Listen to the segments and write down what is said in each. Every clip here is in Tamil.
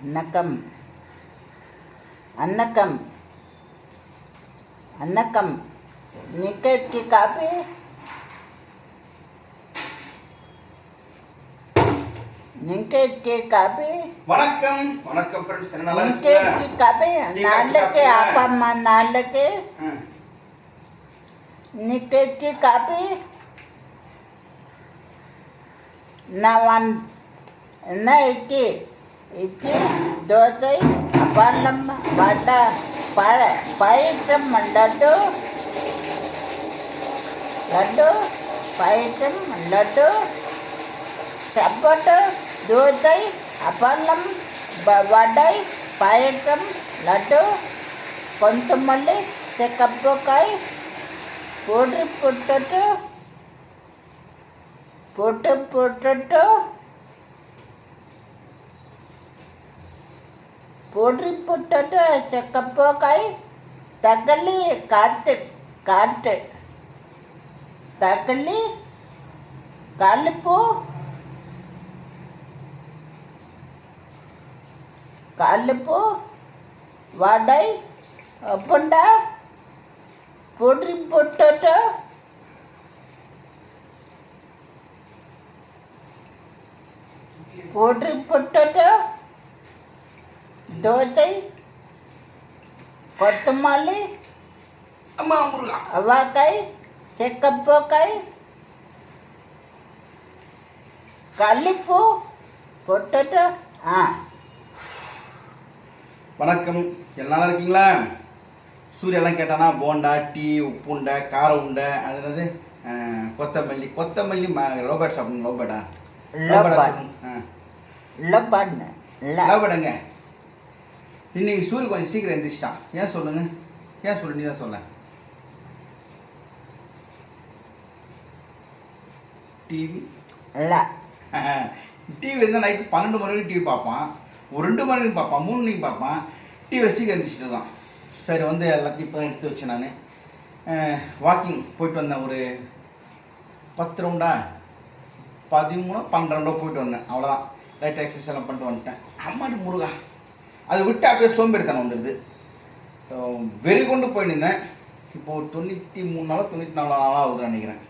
வணக்கம் அன்னக்கம் அன்னக்கம் நிக்கி காப்பி நிக்கி காப்பி வணக்கம் வணக்கம் ஃப்ரெண்ட்ஸ் என்ன நல்லா இருக்கீங்களா நிக்கி காப்பி நாளைக்கு அப்பா அம்மா நாளைக்கு ஆ. நிக்கி காப்பி நான் வந் என்ன இட்லி தோசை பழம் வடை பழ பயிற்றம் லட்டு லட்டு பயிற்றம் லட்டு சப்பட்டு தோசை அப்பளம் வடை பாயசம் லட்டு. கொத்தமல்லி செக்கப்பக்காய் போட்டு போட்டுட்டு போட்டு போட்டுட்டு பொடி புட்டட்டு செக்கப்பக்காய் தக்காளி காத்து காட்டு. தக்காளி கல்லுப்பு கல்லுப்பு வடை புண்டை பொடி பொட்டோட்டோ பொடி பொட்டோட்டோ தோசை கொத்தமல்லி அவாக்காய் செக்கப்போக்காய் கல்லிப்பூ பொட்டோட்டோ ஆ. வணக்கம். எல்லாம் இருக்கீங்களா? சூரியெல்லாம் கேட்டானா போண்டா டீ உப்புண்டை கார உண்டை அது என்னது? கொத்தமல்லி. கொத்தமல்லி லோபேட் சாப்பிடுங்க லோபேடா. லோபேட். லப்பாடுன்னு இல்லை லோபேடுங்க இன்னைக்கு சூரிய கொஞ்சம் சீக்கிரம் எந்திரிச்சிட்டான். ஏன் சொல்லுங்க? ஏன் சொல்லு நீ தான் சொல்ல. டிவி இல்லை. டிவி இருந்தால் நைட்டு பன்னெண்டு மணி வரைக்கும் டிவி பார்ப்பான். ஒரு ரெண்டு மணி வரைக்கும் பார்ப்பான். மூணு மணிக்கு பார்ப்பான். டிவி சீக்கிரம் எழுந்திரிச்சிட்டு தான் சரி வந்து எல்லாத்தையும் இப்போ எடுத்து வச்சேன் நான். வாக்கிங் போயிட்டு வந்தேன். ஒரு பத்து ரவுண்டா? பதிமூணு பன்னெண்டு ரவுண்டோ போயிட்டு வந்தேன். அவ்வளோதான் லைட் எக்ஸசைஸ் எல்லாம் பண்ணிட்டு வந்துட்டேன். அம்மாடி முருகா. அதை விட்டு அப்படியே சோம்பேறித்தனம் வந்துடுது. வெறி கொண்டு போயிருந்தேன். இப்போ ஒரு தொண்ணூற்றி மூணு நாளோ தொண்ணூற்றி நாலு நாளாக ஆகுதுன்னு நினைக்கிறேன்.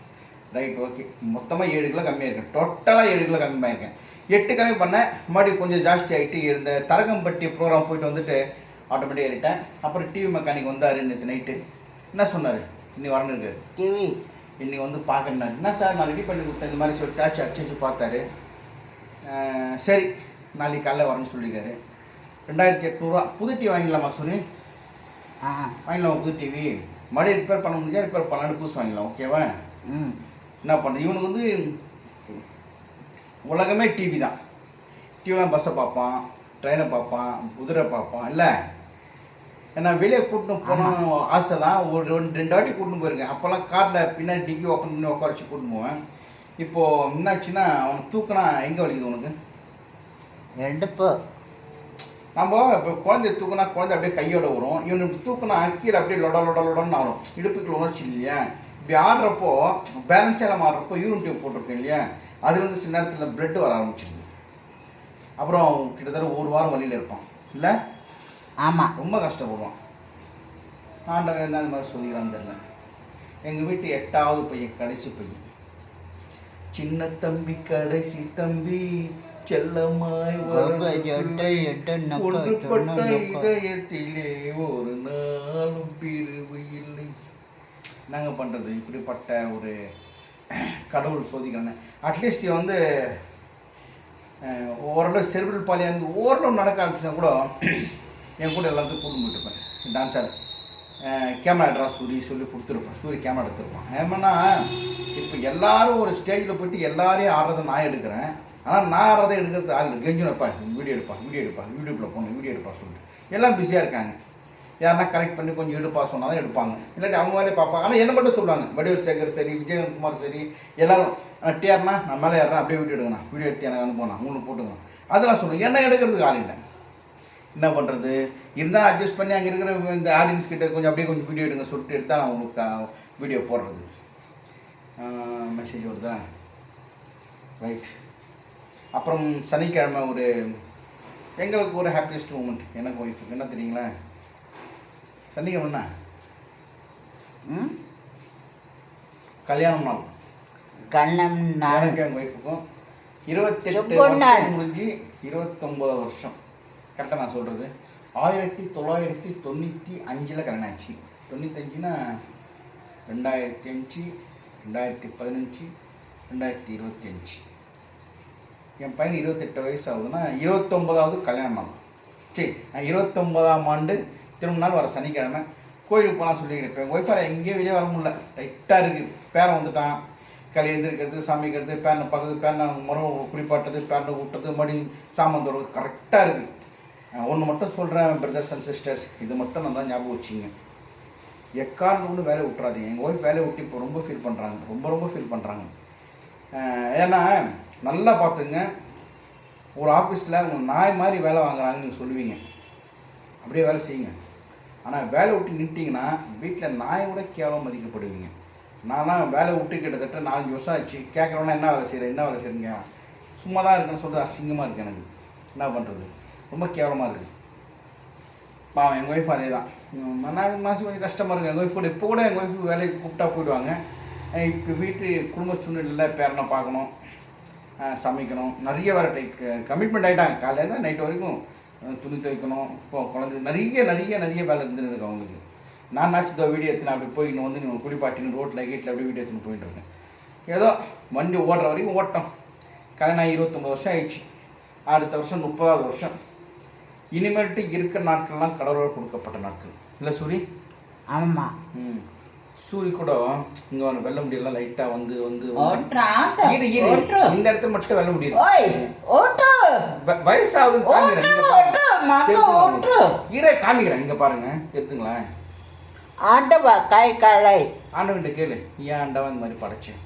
ரைட் ஓகே மொத்தமாக ஏழு கிலோ கம்மியாக இருக்கேன். டோட்டலாக ஏழு கிலோ கம்மியாக இருக்கேன். எட்டு கம்மி பண்ணேன். மறுபடியும் கொஞ்சம் ஜாஸ்தி ஆகிட்டு இந்த தரகம்பட்டி ப்ரோக்ராம் போயிட்டு வந்துட்டு ஆட்டோமேட்டிக் ஏறிட்டேன். அப்புறம் டிவி மெக்கானிக் வந்தார் நேற்று நைட்டு என்ன சொன்னார்? இன்னி வரணும் இருக்காரு. டிவி இன்னைக்கு வந்து பார்க்கணும் என்ன சார் நான் ரெடி பண்ணி கொடுத்தேன். இந்த மாதிரி சொல்லிட்டு ஆச்சு அடிச்சு பார்த்தாரு. சரி நாளைக்கு காலைல வரேன்னு சொல்லியிருக்காரு. ரெண்டாயிரத்தி எட்நூறுவா. புது டிவி வாங்கிடலாமா சொல்லி ஆ. வாங்கிடலாமா புது டிவி மறுபடியும் ரிப்பேர் பண்ண முடிஞ்சா ரிப்பேர் பண்ணலான்னு புதுசு வாங்கிடலாம் ஓகேவா ம். என்ன பண்ணுறது இவனுக்கு வந்து உலகமே டிவி தான். டிவிலாம் பஸ்ஸை பார்ப்பான் ட்ரெயினை பார்ப்பான் குதிரை பார்ப்பான் இல்லை? ஏன்னா வெளியே கூட்டின்னு போகணும் ஆசை தான் ஒரு ரெண்டு ரெண்டு வாட்டி கூட்டின்னு போயிருக்கேன். அப்போல்லாம் காரில் பின்னாடி டிக்கி ஓப்பன் பண்ணி உட்கார வச்சு கூட்டின்னு போவேன். இப்போது என்னாச்சுன்னா அவன் தூக்கினா எங்கே வலிக்குது உனக்கு? எடுப்பு நம்ம இப்போ குழந்தைய தூக்குனா குழந்தை அப்படியே கையோட வரும். இவன் இப்படி தூக்குனா கீழே அப்படியே லொட லொட லொடன்னு ஆடும். இடுப்புக்குள்ள உணர்ச்சி இல்லையா? இப்படி ஆடுறப்போ பேலன்ஸ் எல்லாம் ஆடுறப்போ யூரின் டியூப் போட்டிருக்கேன் இல்லையா? அதுலேருந்து சில நேரத்தில் பிளட் வர ஆரம்பிச்சிருது. அப்புறம் கிட்டத்தட்ட ஒரு வாரம் வழியில் இருப்பான். இல்லை? ஆமாம் ரொம்ப கஷ்டப்படுவான். ஆண்டவன் என்ன அந்த மாதிரி சொல்லிக்கிறான்னு தெரியல. எங்கள் வீட்டு எட்டாவது பையன் கடைசி பையன். சின்ன தம்பி கடைசி தம்பி. செல்லமாய் ஒன்றுபட்ட. இதயத்திலே ஒரு நாளும் பிரிவு இல்லை. நாங்க பண்றது இப்படிப்பட்ட ஒரு கடவுள் சோதிக்கிறாங்க அட்லீஸ்ட் வந்து ஓரளவு செர்பிள் பாலியா இருந்து ஓரளவு நடக்க ஆரம்பிச்சுனா கூட என் கூட எல்லாத்தையும் கூட்டு போயிட்டு இருப்பேன். டான்ஸர் கேமரா எடுறா சூரி சொல்லி கொடுத்துருப்பேன். சூரி கேமரா எடுத்துருப்பான். ஏன்னா இப்போ எல்லாரும் ஒரு ஸ்டேஜில் போயிட்டு எல்லாரையும் ஆடுறதை நான் எடுக்கிறேன். ஆனால் நான் அதை எடுக்கிறது ஆள் கெஞ்சுனப்பா வீடியோ எடுப்பா வீடியோ எடுப்பா யூடியூப்பில் போகணும் வீடியோ எடுப்பா சொல்லிட்டு. எல்லாம் பிஸியாக இருக்காங்க. யாருன்னா கரெக்ட் பண்ணி கொஞ்சம் எடுப்பா சொன்னால் தான் எடுப்பாங்க. இல்லாட்டி அவங்க வேலையை பார்ப்பாங்க. ஆனால் என்ன மட்டும் சொல்லுவாங்க வடிவேல் சேகர் சரி விஜயகுமார் சரி எல்லாரும் டிஆர்னா நான் மேலே ஏறேன் அப்படியே வீடியோ எடுங்கண்ணா. வீடியோ எடுத்து எனக்கு அனுப்புனா உங்களுக்கு போட்டுங்க. அதெல்லாம் சொல்லுவேன் என்ன எடுக்கிறதுக்கு ஆள் இல்லை. என்ன பண்ணுறது இருந்தால் அட்ஜஸ்ட் பண்ணி அங்கே இருக்கிற இந்த ஆடியன்ஸ் கிட்ட கொஞ்சம் அப்படியே கொஞ்சம் வீடியோ எடுங்க சொல்லிட்டு எடுத்தால் நான் உங்களுக்கு வீடியோ போடுறது. மெசேஜ் வருதா? ரைட் அப்புறம் சனிக்கிழமை ஒரு எங்களுக்கு ஒரு ஹாப்பியஸ்ட் மூமெண்ட் எனக்கு ஒய்ஃபுக்கு என்ன தெரியுங்களா? சனிக்கிழமைண்ணா ம்? கல்யாணம் நாள். கண்ணம் நான் எனக்கு எங்கள் ஒய்ஃபுக்கும் இருபத்தெட்டு நாள். வருஷம் முடிஞ்சு இருபத்தொம்போது வருஷம். கரெக்டாக நான் சொல்கிறது ஆயிரத்தி தொள்ளாயிரத்தி தொண்ணூற்றி அஞ்சில் கல்யாணம் ஆச்சு. தொண்ணூத்தஞ்சுனா ரெண்டாயிரத்தி அஞ்சு ரெண்டாயிரத்தி பதினஞ்சு ரெண்டாயிரத்தி இருபத்தி அஞ்சு. என் பையன் இருபத்தெட்டு வயசு ஆகுதுன்னா இருபத்தொம்போதாவது கல்யாணம் ஆகும். சரி நான் இருபத்தொம்போதாம் ஆண்டு திரும்ப நாள் வர சனிக்கிழமை கோயிலுக்கு போகலாம் சொல்லிக்கிறேன் இப்போ எங்கள் ஒய்ஃபை எங்கேயும் வெளியே வர முடியல. ரைட்டாக இருக்குது பேரன் வந்துட்டான். களி எழுந்திருக்கிறது சமைக்கிறது பேரனை பார்க்குறது பேரனை முறை குளிப்பாட்டுறது பேரனை ஊட்டுறது மறுபடியும் சாமான் கரெக்டாக இருக்குது ஒன்று மட்டும் சொல்கிறேன் பிரதர்ஸ் அண்ட் சிஸ்டர்ஸ் இது மட்டும் நல்லா ஞாபகம் வச்சுங்க எக்காரணம் கொண்டு வேலையை விட்டுறாதீங்க. எங்கள் ஒய்ஃப் வேலையை விட்டு இப்போ ரொம்ப ஃபீல் பண்ணுறாங்க ரொம்ப ரொம்ப ஃபீல் பண்ணுறாங்க ஏன்னா நல்லா பார்த்துங்க. ஒரு ஆஃபீஸில் உங்கள் நாய் மாதிரி வேலை வாங்குறாங்கன்னு நீங்கள் சொல்லுவீங்க. அப்படியே வேலை செய்யுங்க. ஆனால் வேலை விட்டு நின்ட்டிங்கன்னா வீட்டில் நாய் கூட கேவலம் மதிக்கப்படுவீங்க. நான்லாம் வேலை விட்டு கிட்டத்தட்ட நாலஞ்சு வருஷம் ஆச்சு. கேட்குறவனா என்ன வேலை செய்கிறேன் என்ன வேலை செய்கிறீங்க சும்மா தான் இருக்குன்னு சொல்கிறது அசிங்கமாக இருக்குது எனக்கு. என்ன பண்ணுறது ரொம்ப கேவலமாக இருக்குது பாவம் எங்கள் ஒய்ஃப் அதே தான் நான் மாதம் கொஞ்சம் கஷ்டமாக இருக்குது எங்கள் ஒய்ஃப் கூட இப்போ கூட எங்கள் ஒய்ஃப் வேலைக்கு கூப்பிட்டா போயிடுவாங்க. இப்போ வீட்டு குடும்ப சூழ்நிலையில் பேரனை பார்க்கணும் சமைக்கணும். நிறைய வேறு டைப் கமிட்மெண்ட் ஆகிட்டாங்க காலையில் நைட் வரைக்கும் துணி துவைக்கணும் இப்போ குழந்தை நிறைய நிறைய நிறைய வேலை இருந்துன்னு இருக்கு அவங்களுக்கு. நான் நாச்சு இந்த வீடியோ எடுத்துன்னு அப்படி போய் இன்னும் வந்து நீங்கள் குளிப்பாட்டின்னு ரோட்டில் கீட்டில் அப்படியே வீடியோ எடுத்துன்னு போயிட்டு இருக்கேன். ஏதோ வண்டி ஓடுற வரைக்கும் ஓட்டம். கல்யாணம் ஆகி இருபத்தொம்பது வருஷம் ஆயிடுச்சு. அடுத்த வருஷம் முப்பதாவது வருஷம். இனிமேல்ட்டு இருக்கிற நாட்கள்லாம் கடவுளால் கொடுக்கப்பட்ட நாட்கள். இல்லை சூரி? ஆமாம் ம். சூரி கூட இங்கே வந்து வெள்ள முடியெல்லாம் லைட்டாக வந்து வந்து இரு இந்த இடத்துல மட்டும் வெள்ள முடியும் ஓய் ஓட்டு. வயசாகுது ஓட்டு? இரு காமிக்கிறேன் இங்க பாருங்க தெரியுதுங்களா ஆண்டவா கை காலை. ஆண்டவன்கிட்ட கேளு ஏன் ஆண்டவன் இந்த மாதிரி சொல்லு.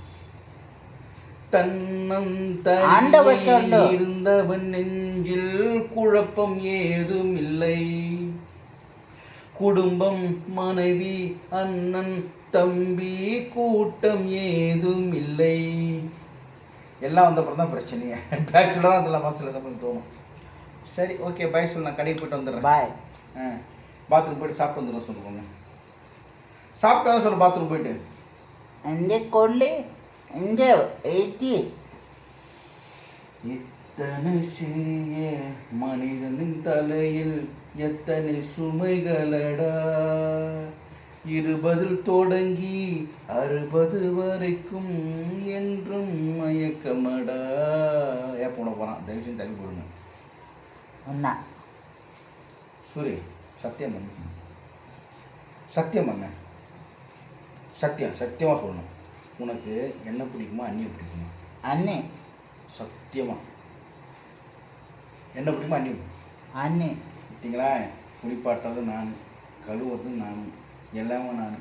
தன்னந்தனியே இருந்தவன் நெஞ்சில் குழப்பம் ஏதும் இல்லை குடும்பம் மனைவி அண்ணன் தம்பி கூட்டம் ஏதும் இல்லை. எல்லாம் வந்தப்புறம் தான் பிரச்சனையே. பேச்சுலராக அதெல்லாம் மனசில் சம்பந்தம் தோணும். சரி ஓகே பை சொல்லு நான் கடைக்கு போயிட்டு வந்துடுறேன். பாய் ஆ பாத்ரூம் போயிட்டு சாப்பிட்டு வந்துடும் சொல்லுவாங்க சாப்பிட்டா சொல்லு பாத்ரூம் போயிட்டு. இங்கே கொல்லி இங்கே ஏற்றி இத்தனை சிறிய மனிதனின் தலையில் எத்தனை சுமைகளடா? இருபதில் தொடங்கி அறுபது வரைக்கும் என்றும் மயக்கமடா. ஏ போன போகிறான் தயவு செஞ்சு தள்ளி போடுங்க. ஒன்றா சூரி சத்தியம் பண்ணு. சத்தியம் பண்ண. சத்தியம் சத்தியமாக சொல்லணும். உனக்கு என்ன பிடிக்குமா அண்ணியை பிடிக்குமா? அண்ணி. சத்தியமா. என்ன பிடிக்குமா அண்ணி அண்ணி. பார்த்தீங்களா? குளிப்பாட்டுறது நான் கழுவுறது நான். எல்லாமே நான்.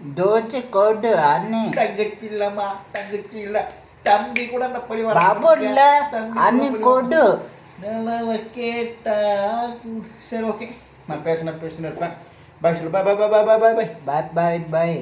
தோசை கொடு அண்ணி. தங்கச்சி இல்லைம்மா தங்கச்சி இல்லை தம்பி கூட அந்த பழி பாபு இல்ல. அண்ணி கொடு. நிலவை கேட்டா சரி ஓகே நான் பேசின பேசின இருப்பேன். பாய் சொல்லு. பாய் பாய் பாய் பாய் பாய் பாய் பாய் பாய் பாய்